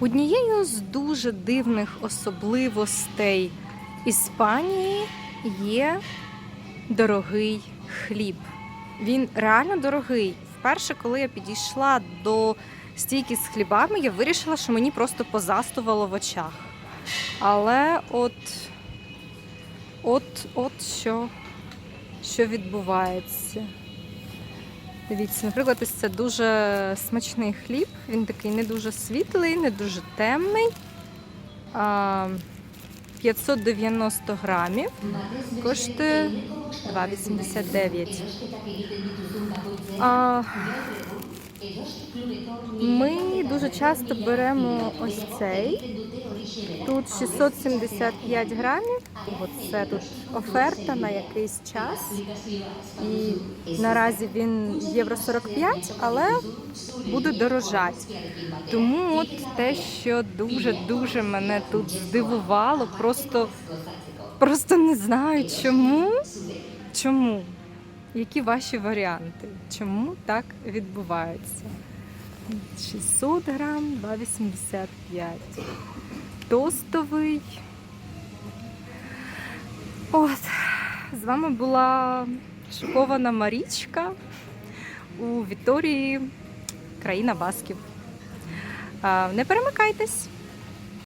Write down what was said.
Однією з дуже дивних особливостей Іспанії є дорогий хліб. Він реально дорогий. Вперше, коли я підійшла до стійки з хлібами, я вирішила, що мені просто позастувало в очах. Але от, от, от що, що відбувається. Дивіться, наприклад, ось це дуже смачний хліб. Він такий не дуже світлий, не дуже темний. А, 590 грамів. Коштує 2,89. А, ми дуже часто беремо ось цей. Тут 675 грамів. Оце тут оферта на якийсь час. І наразі він євро 45, але буде дорожати. Тому от те, що дуже-дуже мене тут здивувало, просто, просто не знаю чому. Чому? Які ваші варіанти? Чому так відбувається? 600 грам, 2,85. Тостовий. От, з вами була шокована Марічка у Віторії, країна Басків. Не перемикайтесь!